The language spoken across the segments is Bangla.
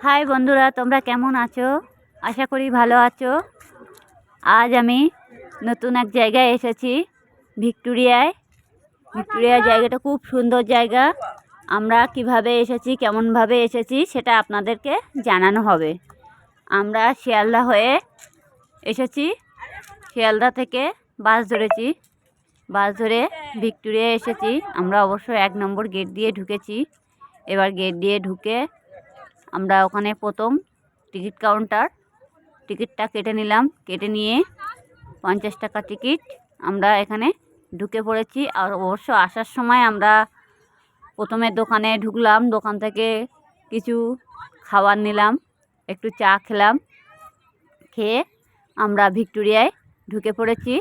হাই বন্ধুরা, তোমরা কেমন আছো? আশা করি ভালো আছো। আজ আমি নতুন এক জায়গায় এসেছি, ভিক্টোরিয়ায়। ভিক্টোরিয়া জায়গাটা খুব সুন্দর জায়গা। আমরা কীভাবে এসেছি, কেমনভাবে এসেছি, সেটা আপনাদেরকে জানানো হবে। আমরা শিয়ালদা হয়ে এসেছি। শিয়ালদা থেকে বাস ধরেছি। বাস ধরে ভিক্টোরিয়া এসেছি। আমরা অবশ্য এক নম্বর গেট দিয়ে ঢুকেছি। এবার গেট দিয়ে ঢুকে আমরা ওখানে প্রথম টিকিট কাউন্টার, টিকিটটা কেটে নিলাম। কেটে নিয়ে পঞ্চাশ টাকা টিকিট আমরা এখানে ঢুকে পড়েছি। আর অবশ্য আসার সময় আমরা প্রথমে দোকানে ঢুকলাম, দোকান থেকে কিছু খাবার নিলাম, একটু চা খেলাম, খেয়ে আমরা ভিক্টোরিয়ায় ঢুকে পড়েছি।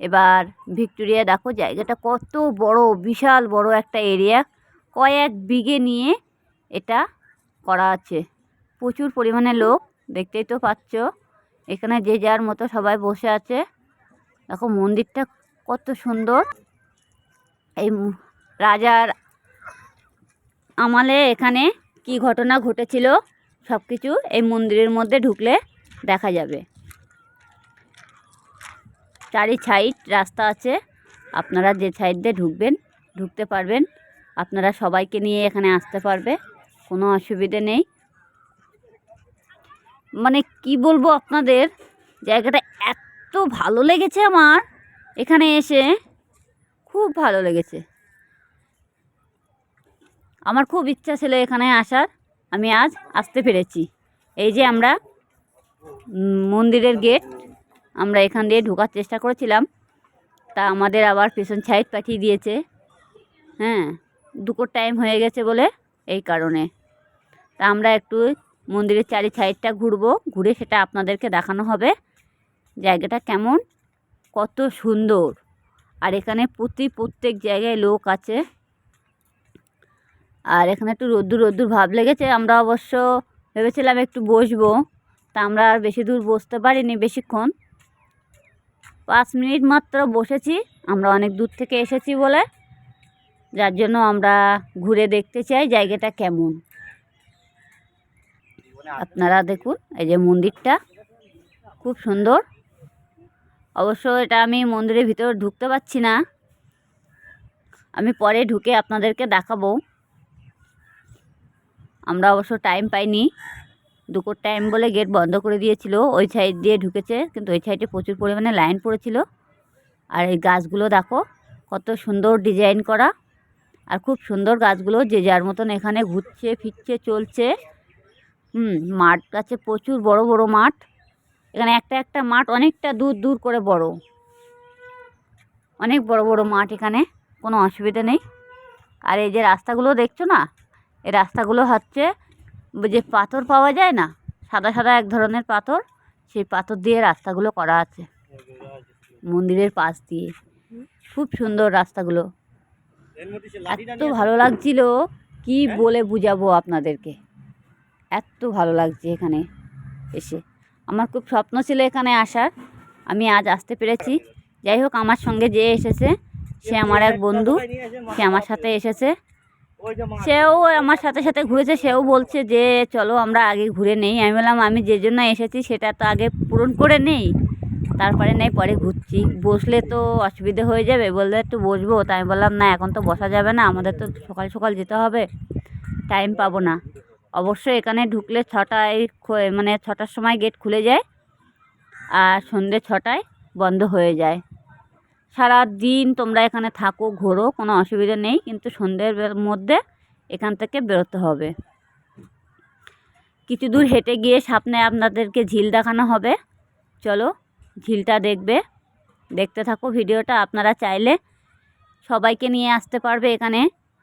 এবার ভিক্টোরিয়া দেখো জায়গাটা কত বড়, বিশাল বড় একটা এরিয়া। কয়েক বিঘে নিয়ে এটা করা আছে। প্রচুর পরিমাণে লোক, দেখতেই তো পাচ্ছ। এখানে যে যার মতো সবাই বসে আছে। দেখো মন্দিরটা কত সুন্দর। এই রাজার আমালে এখানে কি ঘটনা ঘটেছিল সব কিছু এই মন্দিরের মধ্যে ঢুকলে দেখা যাবে। চারি সাইড রাস্তা আছে। আপনারা যে সাইড দিয়ে ঢুকবেন, ঢুকতে পারবেন। আপনারা সবাইকে নিয়ে এখানে আসতে পারবে। কোনো অসুবিধে নেই। মানে কি বলব আপনাদের, জায়গাটা এত ভালো লেগেছে আমার, এখানে এসে খুব ভালো লেগেছে। আমার খুব ইচ্ছা ছিল এখানে আসার, আমি আজ আসতে পেরেছি। এই যে আমরা মন্দিরের গেট, আমরা এখান দিয়ে ঢোকার চেষ্টা করেছিলাম। তা আমাদের আবার পেছন সাইড পাঠিয়ে দিয়েছে। হ্যাঁ দুপুর টাইম হয়ে গেছে বলে এই কারণে। তা আমরা একটু মন্দিরের চারি সাইডটা ঘুরবো, ঘুরে সেটা আপনাদেরকে দেখানো হবে। জায়গাটা কেমন? কত সুন্দর। আর এখানে প্রতি, প্রত্যেক জায়গায় লোক আছে। আর এখানে একটু রোদ্দুর রোদ্দুর ভাব লেগেছে। আমরা অবশ্য ভেবেছিলাম একটু বসবো। তা আমরা আর বেশি দূর বসতে পারিনি বেশিক্ষণ। পাঁচ মিনিট মাত্র বসেছি। আমরা অনেক দূর থেকে এসেছি বলে। যার জন্য আমরা ঘুরে দেখতে চাই জায়গাটা কেমন। আপনারা দেখুন, এই যে মন্দিরটা খুব সুন্দর। অবশ্য এটা আমি মন্দিরের ভিতরে ঢুকতে পারছি না। আমি পরে ঢুকে আপনাদেরকে দেখাবো। আমরা অবশ্য টাইম পাইনি। দুপুর টাইম বলে গেট বন্ধ করে দিয়েছিল। ওই সাইড দিয়ে ঢুকেছে, কিন্তু ওই সাইডে প্রচুর পরিমাণে লাইন পড়েছিল। আর এই গাছগুলো দেখো, কত সুন্দর ডিজাইন করা। আর খুব সুন্দর গাছগুলো, যে যার মতন এখানে ঘুরছে, ফিরছে, চলছে। হুম মাঠ আছে প্রচুর বড় বড় মাঠ। এখানে একটা একটা মাঠ অনেকটা দূর দূর করে বড়। অনেক বড় বড় মাঠ এখানে কোনো অসুবিধা নেই। আর এই যে রাস্তাগুলো দেখছ না এই রাস্তাগুলো হচ্ছে যে পাথর পাওয়া যায় না সাদা সাদা এক ধরনের পাথর সেই পাথর দিয়ে রাস্তাগুলো করা আছে মন্দিরের পাশ দিয়ে। খুব সুন্দর রাস্তাগুলো। এত ভালো লাগছিল কি বলে বুঝাবো আপনাদেরকে? এত ভালো লাগছে এখানে এসে। আমার খুব স্বপ্ন ছিল এখানে আসার। আমি আজ আসতে পেরেছি। যাই হোক, আমার সঙ্গে যে এসেছে, সে আমার এক বন্ধু। সে আমার সাথে এসেছে। সেও আমার সাথে সাথে ঘুরেছে। সেও বলছে যে, চলো, আমরা আগে ঘুরে নেই। আমি বললাম, আমি যে জন্য এসেছি, সেটা তো আগে পূরণ করে নেই। তারপরে নেই, পরে ঘুরছি। বসলে তো অসুবিধে হয়ে যাবে। বললে, একটু বসবো। তাই বললাম, না, এখন তো বসা যাবে না। আমাদের তো সকাল সকাল যেতে হবে। টাইম পাবো না। অবশ্যই এখানে ঢুকলে ছটায় মানে ছটার সময় গেট খুলে যায় আর সন্ধ্যে ছটায় বন্ধ হয়ে যায়। সারা দিন তোমরা এখানে থাকো, ঘোরো, কোনো অসুবিধা নেই, কিন্তু সন্ধ্যের মধ্যে এখান থেকে বেরোতে হবে। কিছু দূর হেঁটে গিয়ে সামনে আপনাদেরকে ঝিল দেখানো হবে। চলো ঝিলটা দেখবে। দেখতে থাকো ভিডিওটা, আপনারা চাইলে সবাইকে নিয়ে আসতে পারবে এখানে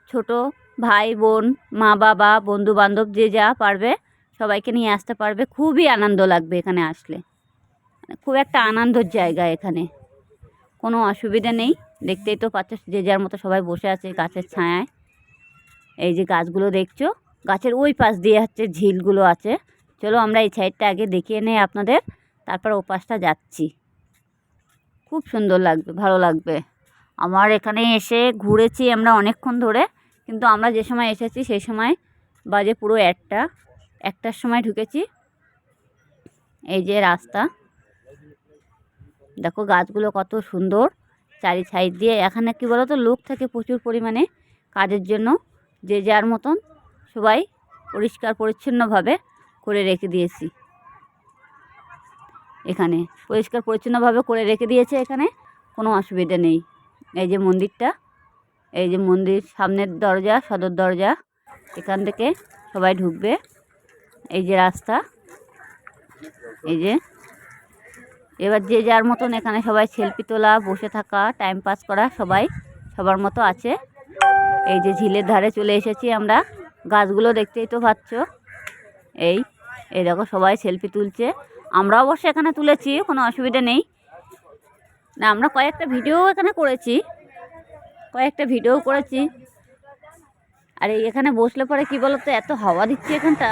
ছোট ভাই, বোন, মা, বাবা বন্ধু বান্ধব যে যা পারবে সবাইকে নিয়ে আসতে পারবে। খুবই আনন্দ লাগবে এখানে আসলে। মানে খুব একটা আনন্দর জায়গা এখানে। কোনো অসুবিধা নেই। দেখতেই তো পাচ্ছ যে যার মতো সবাই বসে আছে গাছের ছায়ায়। এই যে গাছগুলো দেখছ, গাছের ওই পাশ দিয়ে হচ্ছে ঝিলগুলো আছে। চলো আমরা এই সাইডটা আগে দেখিয়ে নেই আপনাদের, তারপর ও পাশটা যাচ্ছি। খুব সুন্দর লাগবে, ভালো লাগবে। আমার এখানে এসে ঘুরেছি আমরা অনেকক্ষণ ধরে। কিন্তু আমরা যে সময় এসেছি সেই সময় বাজে পুরো একটা, একটার সময় ঢুকেছি। এই যে রাস্তা। দেখো গাছগুলো কত সুন্দর চারি সাইড দিয়ে। এখানে কি বলো তো লোক থাকে প্রচুর পরিমাণে কাজের জন্য, যে যার মতন সবাই পরিষ্কার পরিচ্ছন্নভাবে করে রেখে দিয়েছি। এখানে পরিষ্কার পরিচ্ছন্নভাবে করে রেখে দিয়েছে এখানে, কোনো অসুবিধা নেই। এই যে মন্দিরটা এই যে মন্দির সামনের দরজা, সদর দরজা, এখান থেকে সবাই ঢুকবে। এই যে রাস্তা, এই যে। এবার যে যার মতন এখানে সবাই সেলফি তোলা, বসে থাকা টাইম পাস করা সবাই সবার মতো আছে। এই যে ঝিলের ধারে চলে এসেছি আমরা। গাছগুলো দেখতেই তো পাচ্ছ। এই এই দেখো সবাই সেলফি তুলছে। আমরা অবশ্য এখানে তুলেছি, কোনো অসুবিধা নেই। না, আমরা কয়েকটা ভিডিও এখানে করেছি। কয়েকটা ভিডিও করেছি। আর এখানে বসলে পরে কী বলো তো এত হাওয়া দিচ্ছে এখানটা,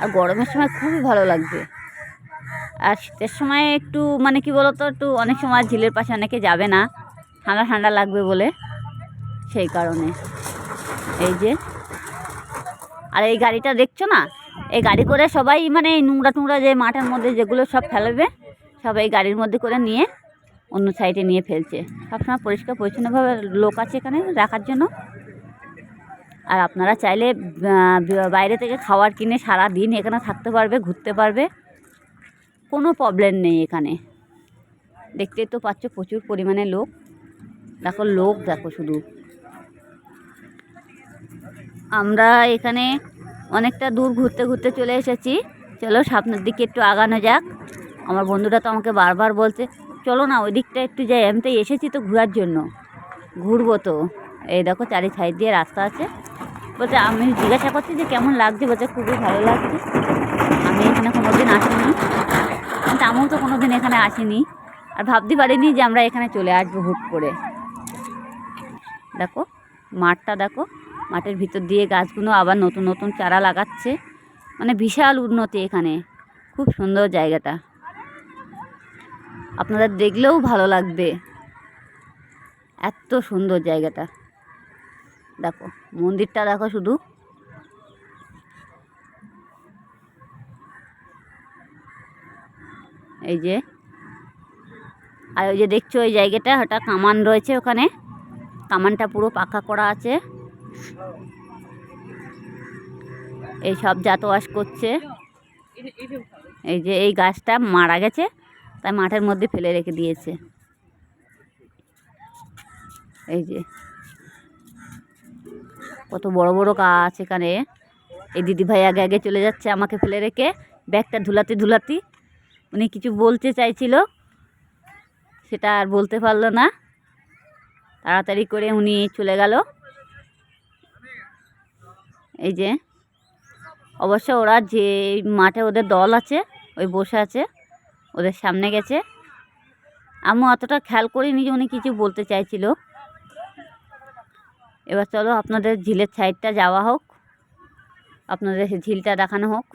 আর গরমের সময় খুবই ভালো লাগবে আর শীতের সময় একটু মানে কি বলো তো একটু অনেক সময় ঝিলের পাশে অনেকে যাবে না, ঠান্ডা ঠান্ডা লাগবে বলে, সেই কারণে। এই যে, আর এই গাড়িটা দেখছ না? এই গাড়ি করে সবাই মানে এই নোংরা টুংরা যে মাঠের মধ্যে যেগুলো সব ফেলবে, সব এই গাড়ির মধ্যে করে নিয়ে অন্য সাইডে নিয়ে ফেলছে। সবসময় পরিষ্কার, পরিচ্ছন্নভাবে লোক আছে এখানে রাখার জন্য। আর আপনারা চাইলে বাইরে থেকে খাবার কিনে সারা দিন এখানে থাকতে পারবে, ঘুরতে পারবে। কোনো প্রবলেম নেই এখানে। দেখতেই তো পাচ্ছ প্রচুর পরিমাণে লোক। দেখো লোক, দেখো শুধু। আমরা এখানে অনেকটা দূর ঘুরতে ঘুরতে চলে এসেছি। চলো সামনের দিকে একটু আগানো যাক। আমার বন্ধুরা তো আমাকে বারবার বলছে চলো না ওই দিকটা একটু যাই। আমি তো এসেছি তো ঘোরার জন্য। ঘুরবো তো। এই দেখো, চারি সাইড দিয়ে রাস্তা আছে। বলছে, আমি জিজ্ঞাসা করছি যে কেমন লাগছে? বলছে, খুবই ভালো লাগছে। আমি এখানে কোনো দিন আসিনি আমিও তো কোনো দিন এখানে আসিনি। আর ভাবতে পারিনি যে আমরা এখানে চলে আসব হুট করে। দেখো, মাঠটা দেখো। মাঠের ভিতর দিয়ে গাছগুলো আবার নতুন নতুন চারা লাগাচ্ছে। মানে বিশাল উন্নতি এখানে। খুব সুন্দর জায়গাটা। আপনাদের দেখলেও ভালো লাগবে। এত সুন্দর জায়গাটা। দেখো, মন্দিরটা দেখো শুধু। এই যে। আর ওই যে দেখছ ওই জায়গাটা, ওটা কামান রয়েছে ওখানে। কামানটা পুরো পাকা করা আছে। এই সব জাতওয়াস করছে। এই যে এই গাছটা মারা গেছে। তাই মাঠের মধ্যে ফেলে রেখে দিয়েছে। এই যে। কত বড় বড় গাছ এখানে। এই দিদিভাই আগে আগে চলে যাচ্ছে আমাকে ফেলে রেখে। ব্যাগটা ধুলাতে ধুলাতি। উনি কিছু বলতে চাইছিল। সেটা আর বলতে পারল না। তাড়াতাড়ি করে উনি চলে গেল। এই যে। অবশ্য ওরা যে মাঠে ওদের দল আছে, ওই বসে আছে। ওদের সামনে গেছে। আমি অতটা খেয়াল করিনি যে উনি কিছু বলতে চাইছিল। এবার চলো আপনাদের ঝিলের সাইডটা যাওয়া হোক। আপনাদের ঝিলটা দেখানো হোক।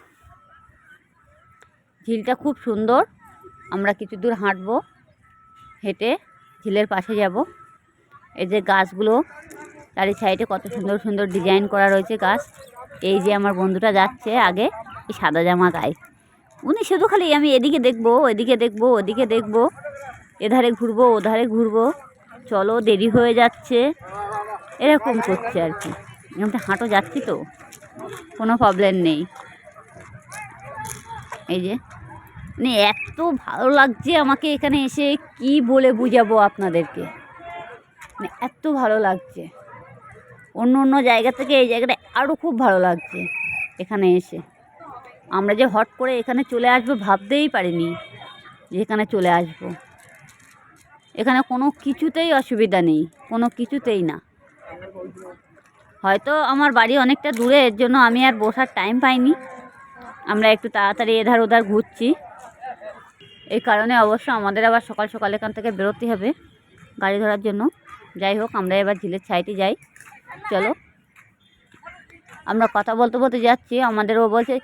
ঝিলটা খুব সুন্দর। আমরা কিছু দূর হাঁটবো, হেঁটে ঝিলের পাশে যাব। এই যে গাছগুলো, চারি সাইডে কত সুন্দর সুন্দর ডিজাইন করা রয়েছে গাছ। এই যে আমার বন্ধুটা যাচ্ছে আগে, এই সাদা জামা গায়ে। উনি শুধু খালি আমি এদিকে দেখব এদিকে দেখব, ওদিকে দেখব, এধারে ঘুরবো, ওধারে ঘুরবো। চলো, দেরি হয়ে যাচ্ছে। এরকম করছে আর কি। এখানটা হাঁটো যাচ্ছি তো। কোনো প্রবলেম নেই। এই যে মানে এত ভালো লাগছে আমাকে এখানে এসে কি বলে বুঝাবো আপনাদেরকে? মানে এত ভালো লাগছে। অন্য অন্য জায়গা থেকে এই জায়গাটা আরও খুব ভালো লাগছে এখানে এসে। আমরা যে হট করে এখানে চলে আসব ভাবতেই পারিনি যে এখানে চলে আসব। এখানে কোনো কিছুতেই অসুবিধা নেই, কোনো কিছুতেই না। হয়তো আমার বাড়ি অনেকটা দূরে, এর জন্য আমি আর বসার টাইম পাইনি। আমরা একটু তাড়াতাড়ি এধার ওধার ঘুরছি। এই কারণে অবশ্য আমাদের আবার সকাল সকাল এখান থেকে বেরোতে হবে গাড়ি ধরার জন্য। যাই হোক, আমরা এবার ঝিলের সাইডে যাই। চলো। আমরা কথা বলতে বলতে যাচ্ছি। আমাদেরও বলছে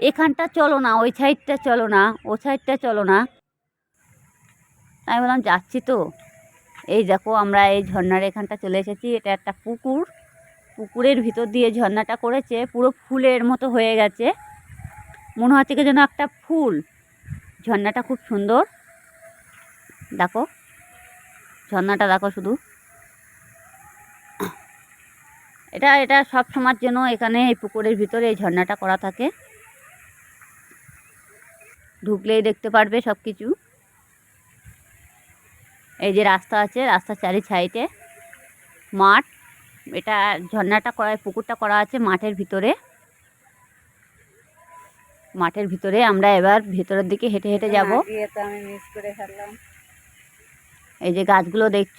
এখানটা চলো না, ওই সাইডটা চলো না, ও সাইডটা চলো না। আমি বললাম, যাচ্ছি তো। এই দেখো, আমরা এই ঝর্ণার এখানটা চলে এসেছি, এটা একটা পুকুর। পুকুরের ভিতর দিয়ে ঝর্ণাটা করেছে, পুরো ফুলের মতো হয়ে গেছে। মনে হচ্ছে কি যেন একটা ফুল। ঝর্ণাটা খুব সুন্দর। দেখো, ঝর্ণাটা দেখো শুধু। এটা এটা সব সময়ের জন্য এখানে এই পুকুরের ভিতরে এই ঝর্ণাটা করা থাকে। ঢুকলেই দেখতে পারবে সব কিছু এই যে রাস্তা আছে রাস্তার চারি সাইডে মাঠ এটা ঝর্ণাটা করা পুকুরটা করা আছে মাঠের ভিতরে। মাঠের ভিতরে আমরা এবার ভেতরের দিকে হেঁটে হেঁটে যাব। এই যে গাছগুলো দেখছ?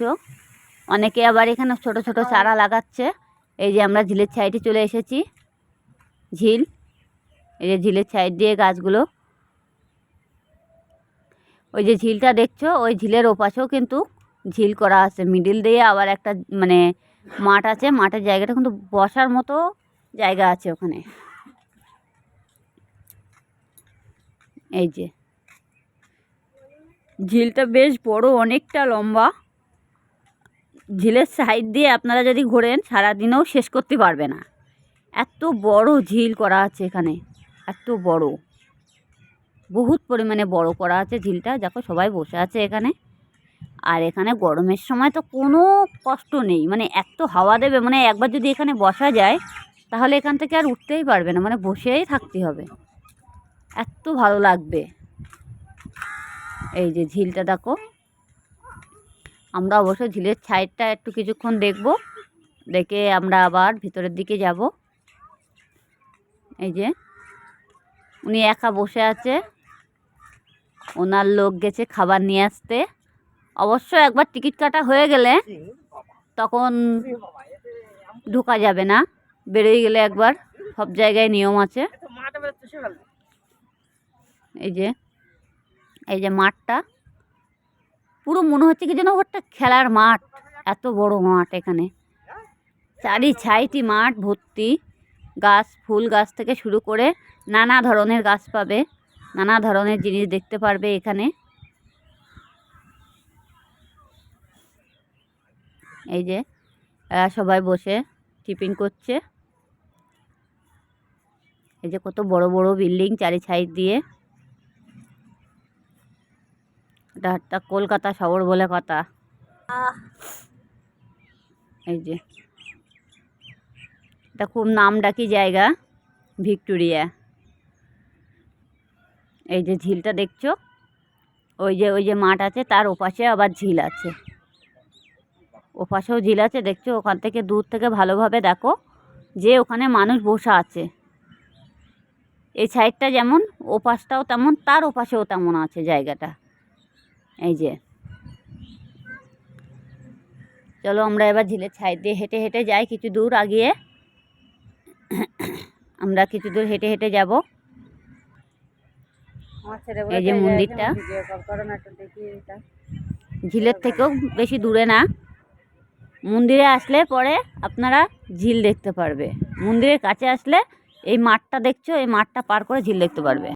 অনেকে আবার এখানে ছোট ছোট চারা লাগাচ্ছে। এই যে আমরা ঝিলের সাইডে চলে এসেছি। ঝিল এই যে ঝিলের সাইড দিয়ে গাছগুলো ওই যে ঝিলটা দেখছ, ওই ঝিলের ওপাশেও কিন্তু ঝিল করা আছে। মিডিল দিয়ে আবার একটা মানে মাঠ আছে। মাঠের জায়গাটা কিন্তু বসার মতো জায়গা আছে ওখানে। এই যে। ঝিলটা বেশ বড়, অনেকটা লম্বা। ঝিলের সাইড দিয়ে আপনারা যদি ঘোরেন, সারাদিনেও শেষ করতে পারবে না। এত বড় ঝিল করা আছে এখানে। এত বড়। বহুত পরিমাণে বড় করা আছে ঝিলটা। দেখো সবাই বসে আছে এখানে। আর এখানে গরমের সময় তো কোনো কষ্ট নেই। মানে এত হাওয়া দেবে মানে একবার যদি এখানে বসা যায়, তাহলে এখান থেকে আর উঠতেই পারবে না। মানে বসেই থাকতে হবে। এত ভালো লাগবে। এই যে ঝিলটা দেখো। আমরা অবশ্য ঝিলের সাইডটা একটু কিছুক্ষণ দেখব। দেখে আমরা আবার ভিতরের দিকে যাব। এই যে, উনি একা বসে আছে। ওনার লোক গেছে খাবার নিয়ে আসতে। অবশ্য একবার টিকিট কাটা হয়ে গেলে তখন ঢোকা যাবে না, বেরোয় গেলে একবার, সব জায়গায় নিয়ম আছে। এই যে এই যে মাঠটা, পুরো মনে হচ্ছে কি যেন একটা খেলার মাঠ, এত বড় মাঠ এখানে। চারি ছাইটি মাঠ ভর্তি, গাছ, ফুল গাছ থেকে শুরু করে নানা ধরনের গাছ পাবে। নানা ধরনের জিনিস দেখতে পারবে এখানে। এই যে, এরা সবাই বসে টিফিন করছে। এই যে কত বড় বড় বিল্ডিং চারি সাইড দিয়ে। এটা একটা কলকাতা শহর বলে কথা। এই যে, এটা খুব নামডাকি জায়গা, ভিক্টোরিয়া। এই যে ঝিলটা দেখছ? ওই যে ওই যে মাঠ আছে, তার ওপাশে আবার ঝিল আছে। ওপাশেও ঝিল আছে, দেখছ? ওখান থেকে দূর থেকে ভালোভাবে দেখো যে ওখানে মানুষ বসা আছে। এই সাইডটা যেমন, ওপাশটাও তেমন, তার ওপাশেও তেমন আছে জায়গাটা। এই যে। চলো আমরা এবার ঝিলের সাইড দিয়ে হেঁটে হেঁটে যাই, কিছু দূর আগিয়ে। আমরা কিছু দূর হেঁটে হেঁটে যাব। এই যে মন্দিরটা। ঝিলের থেকেও বেশি দূরে না। মন্দিরে আসলে পরে আপনারা ঝিল দেখতে পারবে। মন্দিরের কাছে আসলে এই মাঠটা দেখছ এই মাঠটা পার করে ঝিল দেখতে পারবে।